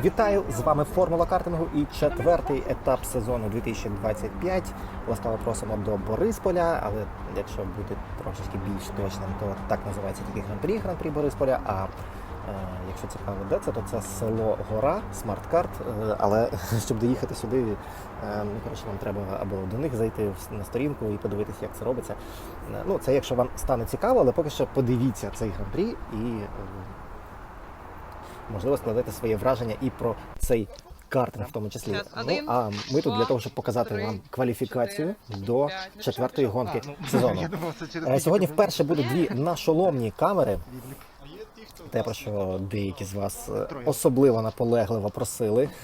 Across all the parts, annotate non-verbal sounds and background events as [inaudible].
Вітаю з вами Формула картингу і четвертий етап сезону 2025. Ласкаво просимо до Борисполя, але якщо бути трошечки більш точним, то так називається тільки гран-прі гран-прі Борисполя. А е, якщо цікаво, де це, то це село Гора, смарт-карт. Е, але [laughs] щоб доїхати сюди, е, ну, коротше, вам треба або до них зайти на сторінку і подивитися, як це робиться. Е, Ну, це якщо вам стане цікаво, але поки що подивіться цей гран-прі і. Можливо, складете своє враження і про цей картинг в тому числі. Ну а ми тут для того, щоб показати три, вам кваліфікацію чотири, до четвертої гонки [laughs] сезону. Думав, це через Е, Сьогодні вперше будуть дві [laughs] нашоломні камери. Те, про що деякі з вас е, особливо наполегливо просили. [laughs]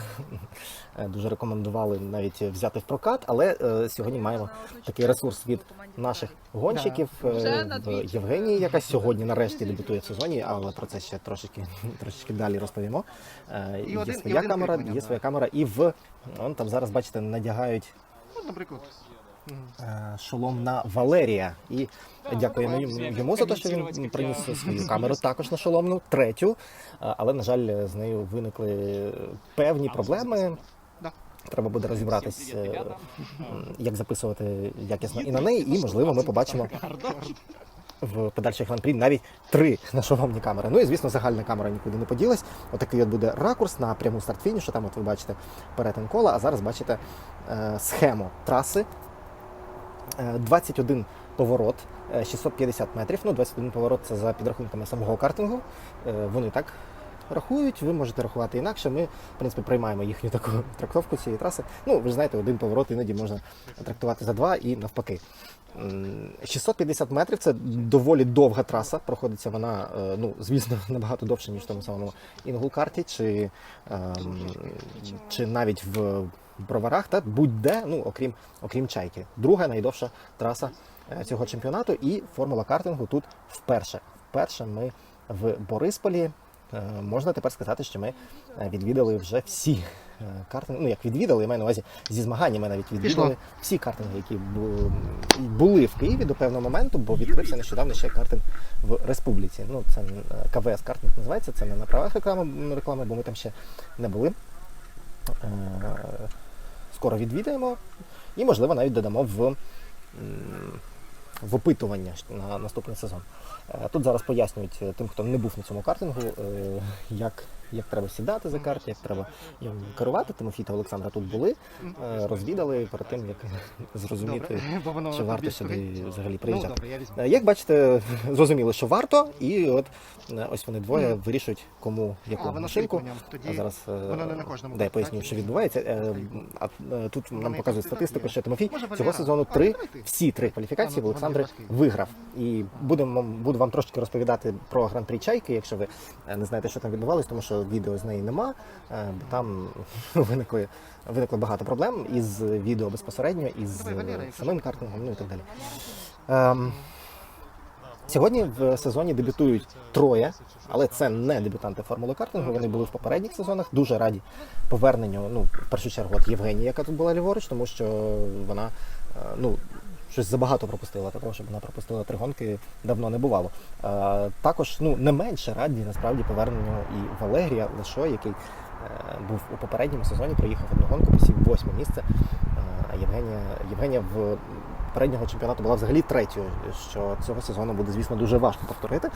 Е, Дуже рекомендували навіть взяти в прокат, але е, сьогодні маємо такий ресурс від наших гонщиків е, в Євгенії, яка сьогодні нарешті дебютує в сезоні, але про це ще трошечки [laughs] трошечки далі розповімо. Е, Є своя камера, є своя камера, і в он там зараз бачите, надягають Ну, наприклад. Е, шолом на Валерія. І дякуємо йому- за те, що він приніс свою камеру також на шоломну, третю. Е, Але, на жаль, з нею виникли певні проблеми. Треба буде розібратись, е, як записувати якісно і на неї, і можливо ми побачимо в подальших гран-прі навіть три нашоломні камери. Ну і звісно, загальна камера нікуди не поділась. Отакий от буде ракурс на пряму старт-фінішу. Там от ви бачите перетин кола, а зараз бачите е, схему траси. Е, 21 поворот, е, 650 метрів. Ну, 21 поворот це за підрахунками самого картингу. Е, Вони так рахують, ви можете рахувати інакше. Ми, в принципі, приймаємо їхню таку трактовку цієї траси. Ну, ви ж знаєте, один поворот іноді можна трактувати за два і навпаки. 650 метрів це доволі довга траса. Проходиться вона, е, ну, звісно, [laughs] набагато довше, ніж в тому самому інгулкарті, чи, ем, чи навіть в броварах, та будь-де, ну, окрім, окрім чайки. Друга найдовша траса е, цього чемпіонату, і формула картингу тут вперше. Вперше ми в Борисполі. Е, Можна тепер сказати, що ми е, відвідали вже всі картинги. Ну як відвідали, я маю на увазі зі змаганнями навіть відвідали Пішло. всі картинги, які були в Києві до певного моменту, бо відкрився нещодавно ще картинг в республіці. Ну це КВС картинг називається. Це не на правах реклами, реклами, бо ми там ще не були. Скоро відвідаємо і, можливо, навіть додамо в, в опитування на наступний сезон. Е, Тут зараз пояснюють тим, хто не був на цьому картингу, е, як, як треба сідати за карт, як треба їм керувати. Тимофій та Олександра тут були, е, розвідали перед тим, як [laughs] зрозуміти, Добре, чи варто сюди взагалі Ну, добре, я візьму. Е, Як бачите, [laughs] зрозуміло, що варто, і от е, ось вони двоє вирішують, кому яку А, машинку. Тоді А зараз воно не на кожному де я поясню, що відбувається. А тут нам показують статистику, що Тимофій цього сезону три всі три А, кваліфікації ну, в Олександри виграв. І будемо буду вам трошки розповідати про гран-прі чайки, якщо ви не знаєте, що там відбувалось, тому що відео з неї нема, е, бо там [laughs] виникли виникло багато проблем із відео безпосередньо, із е, самим картингом, ну і так далі. Ем, Сьогодні в сезоні дебютують троє, але це не дебютанти формули картингу. Вони були в попередніх сезонах. Дуже раді поверненню. Ну, в першу чергу, от Євгенія, яка тут була ліворуч, тому що вона е, ну. Щось забагато пропустила, такого, щоб вона пропустила три гонки, давно не бувало. Е, також ну, не менше раді насправді поверненню і Валерія Лешо, який е, був у попередньому сезоні, проїхав одну гонку, посів восьме місце. Е, А Євгенія, Євгенія в попереднього чемпіонату була взагалі третьою, що цього сезону буде, звісно, дуже важко повторити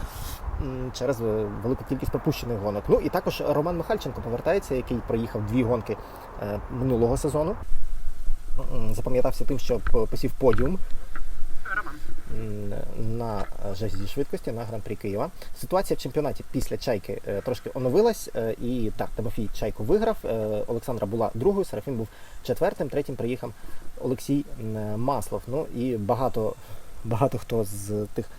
через е, велику кількість пропущених гонок. Ну і також Роман Михальченко повертається, який проїхав дві гонки е, минулого сезону. Запам'ятався тим, що посів подіум на жезі швидкості на гран-прі Києва. Ситуація в чемпіонаті після чайки е, трошки оновилась, е, і так, Тимофій чайку виграв. е, Олександра була другою, Серафім був четвертим, третім приїхав Олексій Маслов. Ну і багато, багато хто з тих,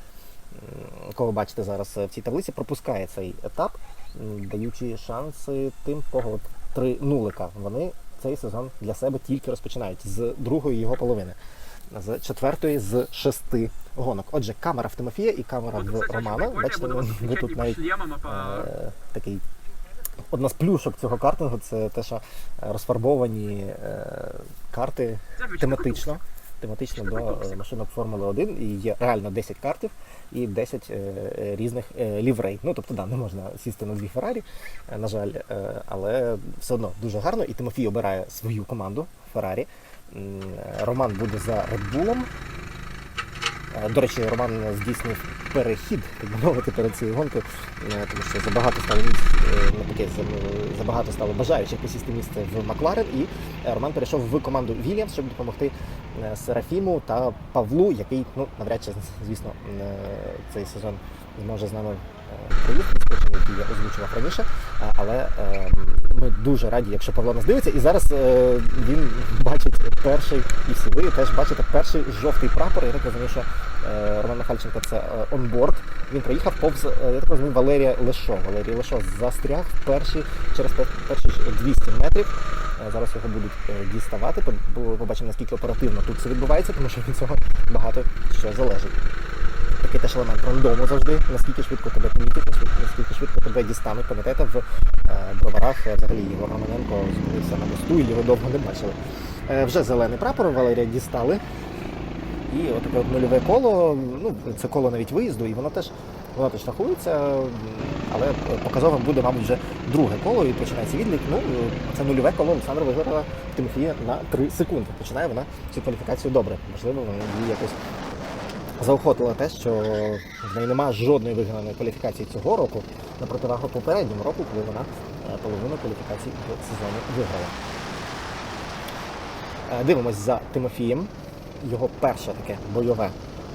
кого бачите зараз е, в цій таблиці, пропускає цей етап, даючи шанси тим, кого от три нулика. Вони цей сезон для себе тільки розпочинають з другої його половини. З четвертої з шести гонок. Отже, камера в Тимофія і камера в Романа. Бачите, ви тут навіть е, такий одна з плюшок цього картингу це те, що розфарбовані е, карти тематично. Тематично до е, машинок Формули 1 і є реально 10 картів і 10 е, різних е, ліврей. Ну тобто, да, не можна сісти на дві Феррарі, на жаль, але все одно дуже гарно. І Тимофій обирає свою команду Феррарі. Роман буде за. Е, До речі, Роман здійснив перехід, так би мовити, перед цією гонкою, е, тому що забагато стало місць, е, таке забагато стало бажаючих посісти місце в Макларен, і е, Роман перейшов в команду Вільямс, щоб допомогти Серафіму та Павлу, який, ну, навряд чи, звісно, цей сезон зможе з нами е, проїхати які я озвучував раніше. Е, Але е, ми дуже раді, якщо Павло нас дивиться, і зараз е, він бачить перший, і всі ви теж бачите перший жовтий прапор. Я так розумію, що Роман Михальченко це онборд. Він проїхав повз, я так розумію, Валерія Лешо. Валерій Лешо застряг перші, через перші 200 метрів. Зараз його будуть діставати. Побачимо, наскільки оперативно тут це відбувається, тому що від цього багато що залежить. Такий теж елемент рандому завжди, наскільки швидко тебе помітять, наскільки, швидко тебе дістануть. Пам'ятаєте, в е, броварах е, взагалі Єгор Романенко зупинився на мосту і його довго не бачили. Е, вже зелений прапор Валерія дістали. І отаке от нульове коло, ну це коло навіть виїзду, і воно теж воно теж рахується, але показовим буде, мабуть, вже друге коло і починається відлік. Ну, це нульове коло Олександра виграла Тимофія на 3 секунди. Починає вона цю кваліфікацію добре. Можливо, вона її якось заохотила те, що в неї немає жодної виграної кваліфікації цього року на противагу попередньому року, коли вона е, половину кваліфікацій в сезоні виграла. Е, Дивимось за Тимофієм. Його перше таке бойове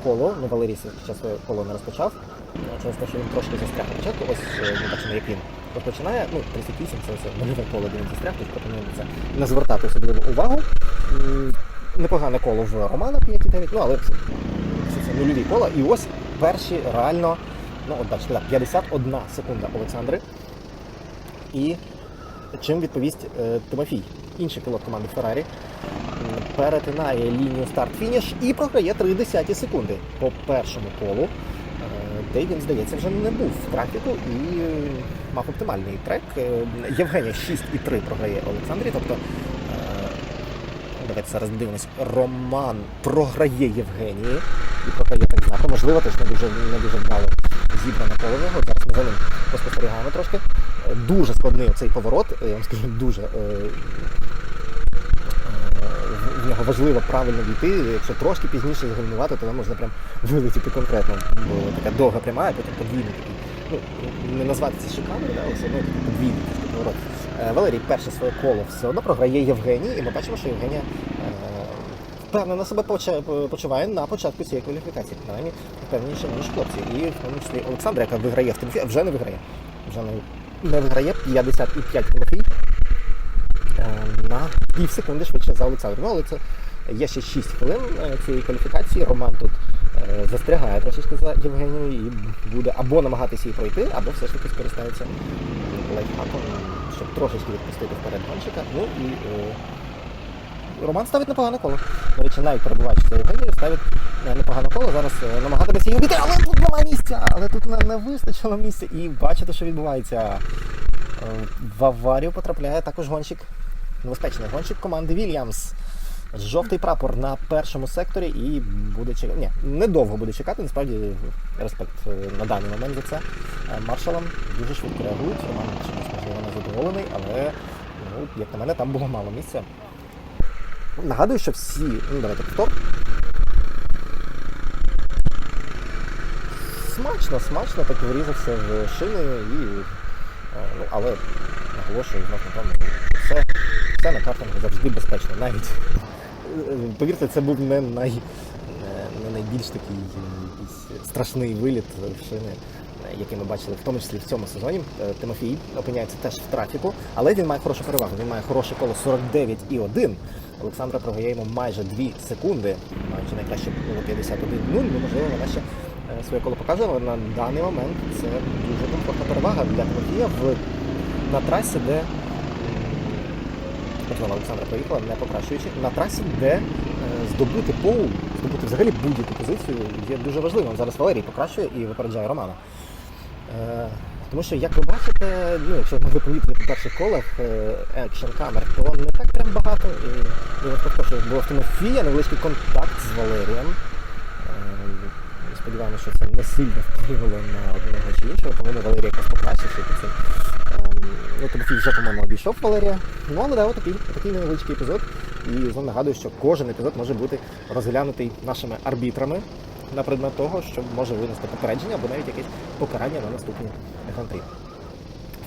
коло. Ну, Валерій ще своє коло не розпочав. е, Через те, що він трошки застряг початку. Ось е, ми бачимо, як він розпочинає. Ну, 38 це ось нульове коло, де він застряг, тож пропоную це не звертати особливу увагу. Непогане коло в Романа 5,9, ну але нульові кола. І ось перші реально, ну от бачите, так, 51 секунда Олександри. І чим відповість е, Тимофій, інший пілот команди Феррарі, перетинає лінію старт-фініш і програє 3 секунди по першому колу, е, де він, здається, вже не був в трафіку і е, мав оптимальний трек. Євгенія 6,3 програє Олександрі, тобто. Давайте зараз дивимось. Роман програє Євгенії і програє так знако. Можливо, теж не дуже не дуже вдало зібране коло нього. Зараз ми за ним поспостерігаємо трошки. Е, Дуже складний цей поворот. е, Я вам скажу, дуже. е, В нього важливо правильно війти. Якщо трошки пізніше згальмувати, то можна прям вилетіти конкретно. Бо така довга пряма, а потім подвійний такий. Ну, не назвати це шикарною, але все одно подвійний поворот. Е, Валерій перше своє коло все одно програє Євгеній, і ми бачимо, що Євгенія е, впевнено себе почуває на початку цієї кваліфікації. Принаймні впевненіше, ніж хлопці. І в тому числі Олександр, яка виграє в Тимофі, вже не виграє. Вже не, виграє 55 Тимофій е, на пів секунди швидше за Олександром. Ну, але це є ще 6 хвилин е, цієї кваліфікації. Роман тут е, застрягає трошечки за Євгенією і буде або намагатися її пройти, або все ж таки скористається лайфхаком, щоб трошечки відпустити вперед гонщика. Ну і е, Роман ставить непогане коло. До речі, навіть перебуваючи за Євгенією, ставить непогане коло. Зараз намагатиметься її вбити, але тут нема місця, але тут не, вистачило місця. І бачите, що відбувається. В аварію потрапляє також гонщик, небезпечний гонщик команди Вільямс. Жовтий прапор на першому секторі і буде чекати. Ні, недовго буде чекати, насправді респект е, на даний момент за це. Е, Маршалам дуже швидко реагують. Роман чомусь можливо не задоволений, але ну, як на мене, там було мало місця. Нагадую, що всі. Ну, давайте повтор. Смачно, смачно так врізався в шини і. е, Ну, але наголошую знов на тому, що все, все на картингу завжди безпечно. Навіть повірте, це був не, най, не- найбільш такий е, якийсь страшний виліт в шини, е, який ми бачили, в тому числі в цьому сезоні. Е, Тимофій опиняється теж в трафіку, але він має хорошу перевагу. Він має хороше коло 49,1. Олександра програє йому майже 2 секунди, маючи найкраще було 51 0 ну можливо, вона ще своє коло показує, але на даний момент це дуже комфортна перевага для Тимофія в, на трасі, де м, Олександра проїхала, не покращуючи, на трасі, де е, здобути пол, здобути взагалі будь-яку позицію є дуже важливим. Зараз Валерій покращує і випереджає Романа. Е, Тому що, як ви бачите, ну, якщо ви помітили по перших колах екшн камер, то не так прям багато. І вас що було в Тимофія невеличкий контакт з Валерієм. Е, Сподіваємося, що це не сильно вплинуло на одного чи іншого, тому ми Валерія якраз покращився під цим. Тимофій вже, по-моєму, обійшов Валерія. Ну, але да, отакий, такий невеличкий епізод. І знову нагадую, що кожен епізод може бути розглянутий нашими арбітрами на предмет того, що може винести попередження або навіть якесь покарання на наступні гран-прі.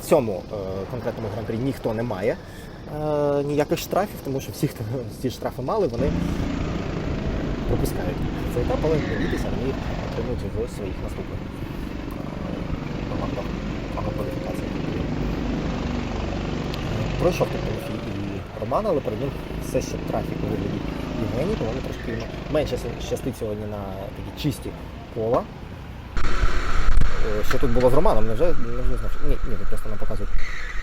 В цьому е, конкретному гран-прі ніхто не має е, ніяких штрафів, тому що всі, хто [laughs] ці штрафи мали, вони пропускають цей етап, але не бійтеся, вони отримують в своїх наступних е, командах або кваліфікаціях. Пройшов Тимофій і Роман, але перед ним все ще трафік у вигляді Євгенії, тому вони трошки менше щастить сьогодні на такі чисті кола. Е, Що тут було з Романом, невже невже знав? Ні, ні, тут просто нам показують,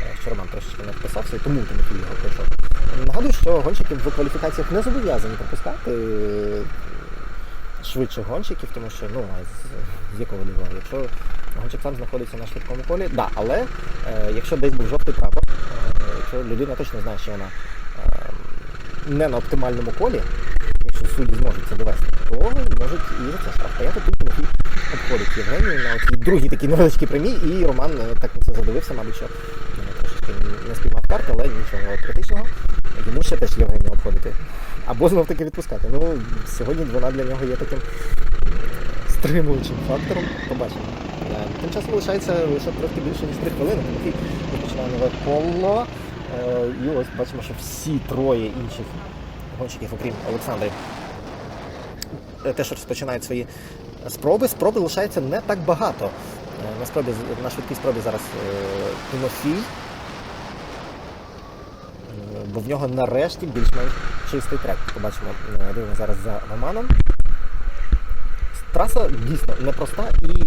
е, що Роман трошечки не вписався, і тому Тимофій його пройшов. Нагадую, що гонщики в кваліфікаціях не зобов'язані пропускати е, швидше гонщиків, тому що ну з, якого дива, якщо гонщик сам знаходиться на швидкому колі, да, але е, якщо десь був жовтий прапор, якщо людина точно знає, що вона е, не на оптимальному колі, якщо судді зможуть це довести, то можуть і за це штраф. Тут Тимофій обходить Євгенію на цій другій такій невеличкій прямій, і Роман е, так на це задивився, мабуть, що е, трошечки не спіймав карт, але нічого критичного. Йому ще теж Євгенію обходити. Або знов таки відпускати. Ну, сьогодні вона для нього є таким стримуючим фактором. Побачимо. Е, Тим часом лишається лише трохи більше ніж 3 хвилини. Тимофій розпочинає нове коло. Е, І ось бачимо, що всі троє інших гонщиків, окрім Олександри, е, теж розпочинають свої спроби. Спроби лишається не так багато. Е, На, спробі, на швидкій спробі зараз Тимофій. Бо в нього нарешті більш-менш чистий трек. Побачимо е, дивимо зараз за Романом. Траса дійсно непроста і е,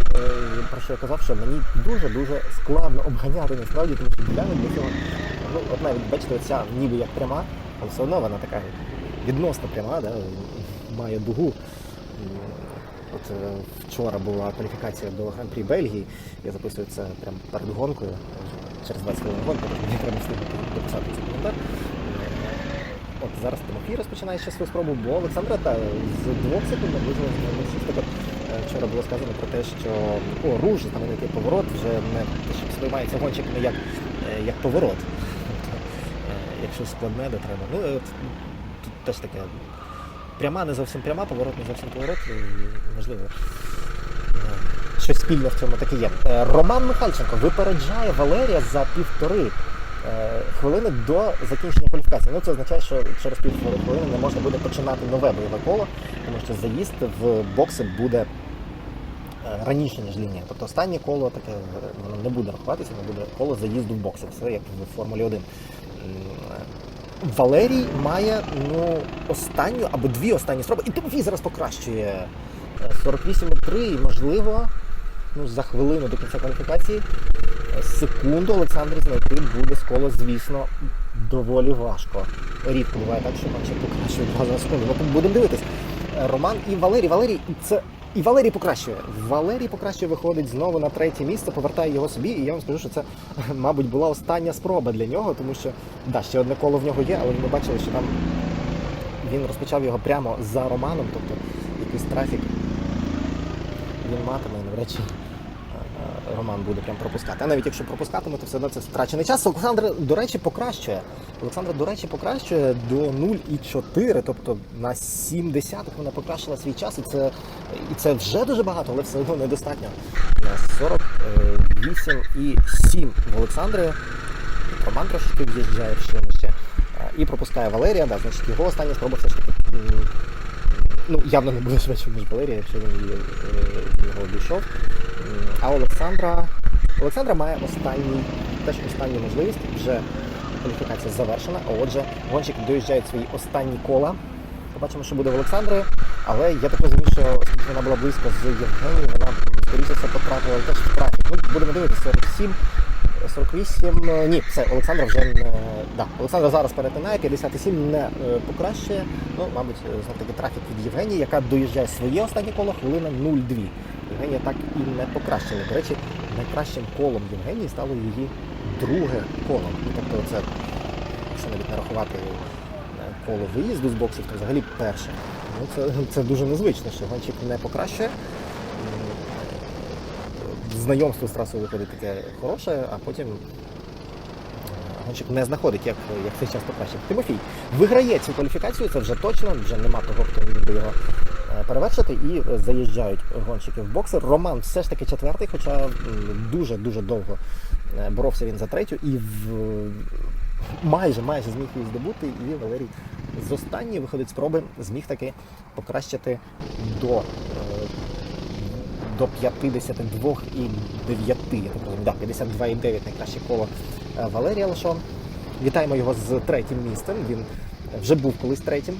про що я казав, що мені дуже-дуже складно обганяти насправді, тому що ділянок для цього. Ну, от навіть бачите, оця ніби як пряма, але все одно вона така відносно пряма, да, має дугу. От е, вчора була кваліфікація до Гран-прі Бельгії. Я записую це прямо перед гонкою. Через 20 хвилин гонки, тож мені треба дописати цей коментар. От зараз Тимофій розпочинає ще свою спробу, бо Олександра та з двох секунд наблизилась до 6. Так от, е, Вчора було сказано про те, що о, руж, знаменитий поворот, вже не сприймається гонщик не як, е, як поворот. Е, якщо складне, то треба. Ну, е, тут теж таке пряма, не зовсім пряма, поворот не зовсім поворот, і, можливо. Щось спільне в цьому таке є. Роман Михальченко випереджає Валерія за півтори хвилини до закінчення кваліфікації. Ну це означає, що через півтори хвилини не можна буде починати нове бойове коло, тому що заїзд в бокси буде раніше, ніж лінія. Тобто останнє коло таке е, воно не буде рахуватися, не буде коло заїзду в бокси. Все як в Формулі 1. Е, Валерій має ну, останню або дві останні спроби. І Тимофій зараз покращує е, 48,3 і можливо ну, за хвилину до кінця кваліфікації е, секунду Олександрі знайти буде з кола, звісно, доволі важко. Рідко буває так, що матчі покращує одразу на секунду. Ну, будемо дивитись. Е, Роман і Валерій. Валерій це. І Валерій покращує. Валерій покращує, виходить знову на третє місце, повертає його собі. І я вам скажу, що це, [laughs] мабуть, була остання спроба для нього, тому що да, ще одне коло в нього є, але ми бачили, що там він розпочав його прямо за Романом, тобто якийсь трафік він матиме, навряд чи Роман буде прям пропускати. А навіть якщо пропускатиме, то все одно це втрачений час. Олександр, до речі, покращує. Олександр, до речі, покращує до 0,4, тобто на 7 десятих вона покращила свій час, і це, і це вже дуже багато, але все одно недостатньо. На 48,7 в Олександрі. Роман трошечки в'їжджає в шину ще. Е, І пропускає Валерія, да, значить його остання спроба все ж таки. Ну, явно не буде швидше, ніж Валерія, якщо він е, він його обійшов. А Олександра. Олександра має останній, теж останню можливість. Вже кваліфікація завершена. А отже, гонщики доїжджають свої останні кола. Побачимо, що буде в Олександрі. Але я так розумію, що оскільки вона була близько з Євгенією, вона скоріше все потрапила теж в трафік. Ну, будемо дивитися, 47. 48, е, ні, все, Олександра вже не. Да, Олександра зараз перетинає, 57 не е, покращує. Ну, мабуть, знов таки трафік від Євгенії, яка доїжджає своє останнє коло, хвилина 0,2. Євгенія так і не покращили. До речі, найкращим колом Євгенії стало її друге коло. Ну, тобто, це, якщо навіть не коло виїзду з боксів, то взагалі перше. Ну, це, це дуже незвично, що гонщик не покращує. Знайомство з трасою виходить таке хороше, а потім е, гонщик не знаходить, як, як цей час покращити. Тимофій виграє цю кваліфікацію, це вже точно, вже нема того, хто міг би його перевершити, і заїжджають гонщики в боксер. Роман все ж таки четвертий, хоча дуже-дуже довго е, боровся він за третю і в... майже майже зміг її здобути, і Валерій з останньої виходить спроби зміг таки покращити до. е, До 52 і 9, я так розумію, да, 52 і 9 найкраще коло е, Валерія Лашон. Вітаємо його з третім місцем. Він вже був колись третім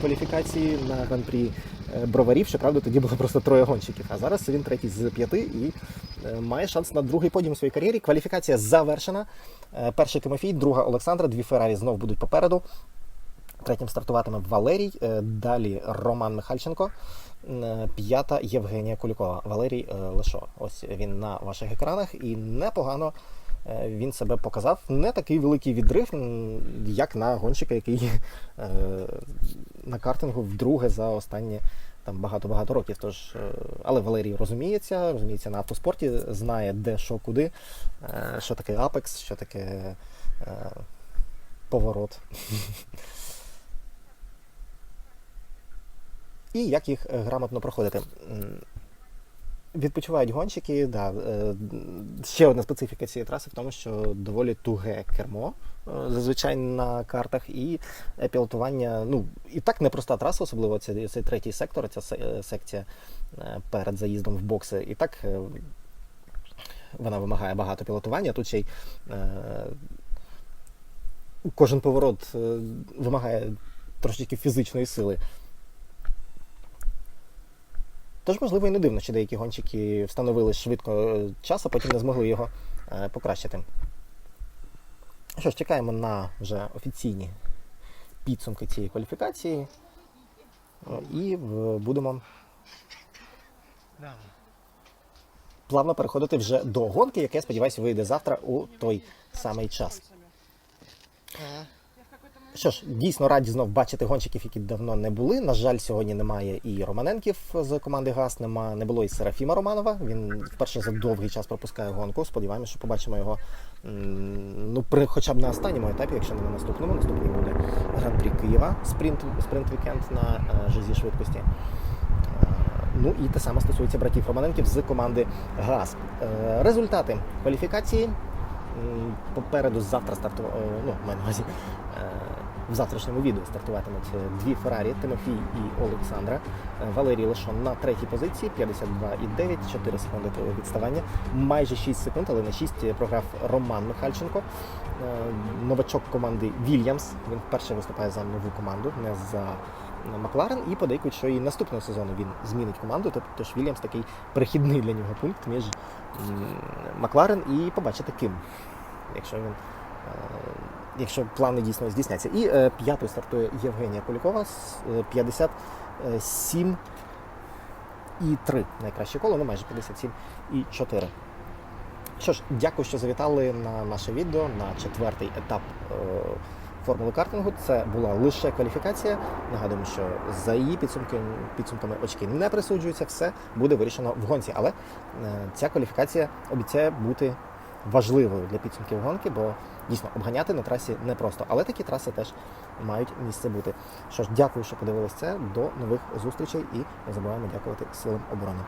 кваліфікації на гран-прі е, броварів. Щоправда, тоді було просто троє гонщиків. А зараз він третій з п'яти і е, має шанс на другий подіум у своїй кар'єрі. Кваліфікація завершена. Е, Перший Тимофій, друга Олександра, дві Феррарі знов будуть попереду. Третім стартуватиме Валерій, далі Роман Михальченко, п'ята Євгенія Кулікова, Валерій Лешо. Ось він на ваших екранах і непогано він себе показав. Не такий великий відрив, як на гонщика, який на картингу вдруге за останні там багато-багато років. Tож, е, але Валерій розуміється, розуміється на автоспорті, знає де що куди, е, що таке апекс, що таке е, поворот. [laughs] І як їх грамотно проходити. Відпочивають гонщики, да, е, ще одна специфіка цієї траси в тому, що доволі туге кермо е, зазвичай на картах, і пілотування, ну, і так непроста траса, особливо цей, цей третій сектор, ця е, секція перед заїздом в бокси. І так вона вимагає багато пілотування. Тут ще й кожен поворот вимагає трошечки фізичної сили. Тож, можливо, і не дивно, що деякі гонщики встановили швидко е, час, а потім не змогли його е, покращити. Що ж, чекаємо на вже офіційні підсумки цієї кваліфікації. Е, І будемо плавно переходити вже до гонки, яка, я сподіваюся, вийде завтра у той самий час. Що ж, дійсно раді знов бачити гонщиків, які давно не були. На жаль, сьогодні немає і Романенків з команди ГАЗ, нема, не було і Серафіма Романова. Він вперше за довгий час пропускає гонку. Сподіваємося, що побачимо його ну, при, хоча б на останньому етапі, якщо не на наступному. Наступний буде Гран-прі Києва, спринт, спринт-вікенд на е, жизі швидкості. Е, Ну і те саме стосується братів Романенків з команди ГАЗ. Е, Результати кваліфікації. Попереду завтра старту... е, ну, маю на увазі, в завтрашньому відео стартуватимуть е, дві Феррарі, Тимофій і Олександра. Е, Валерій Лешон на третій позиції, 52,9, 4 секунди відставання, майже 6 секунд, але на 6 програв Роман Михальченко. Е, Новачок команди Вільямс. Він вперше виступає за нову команду, не за Макларен, і подейкують, що і наступного сезону він змінить команду. Тобто ж Вільямс такий перехідний для нього пункт між Макларен і побачити ким, якщо він. Е, Якщо плани дійсно здійсняться. І е, п'ятою стартує Євгенія Полякова з е, 57 і 3 найкраще коло, ну майже 57 і 4. Що ж, дякую, що завітали на наше відео на четвертий етап е, формули картингу. Це була лише кваліфікація. Нагадуємо, що за її підсумки, підсумками очки не присуджуються, все буде вирішено в гонці. Але е, ця кваліфікація обіцяє бути важливою для підсумків гонки, бо дійсно обганяти на трасі непросто. Але такі траси теж мають місце бути. Що ж, дякую, що подивилися це. До нових зустрічей і не забуваємо дякувати силам оборони.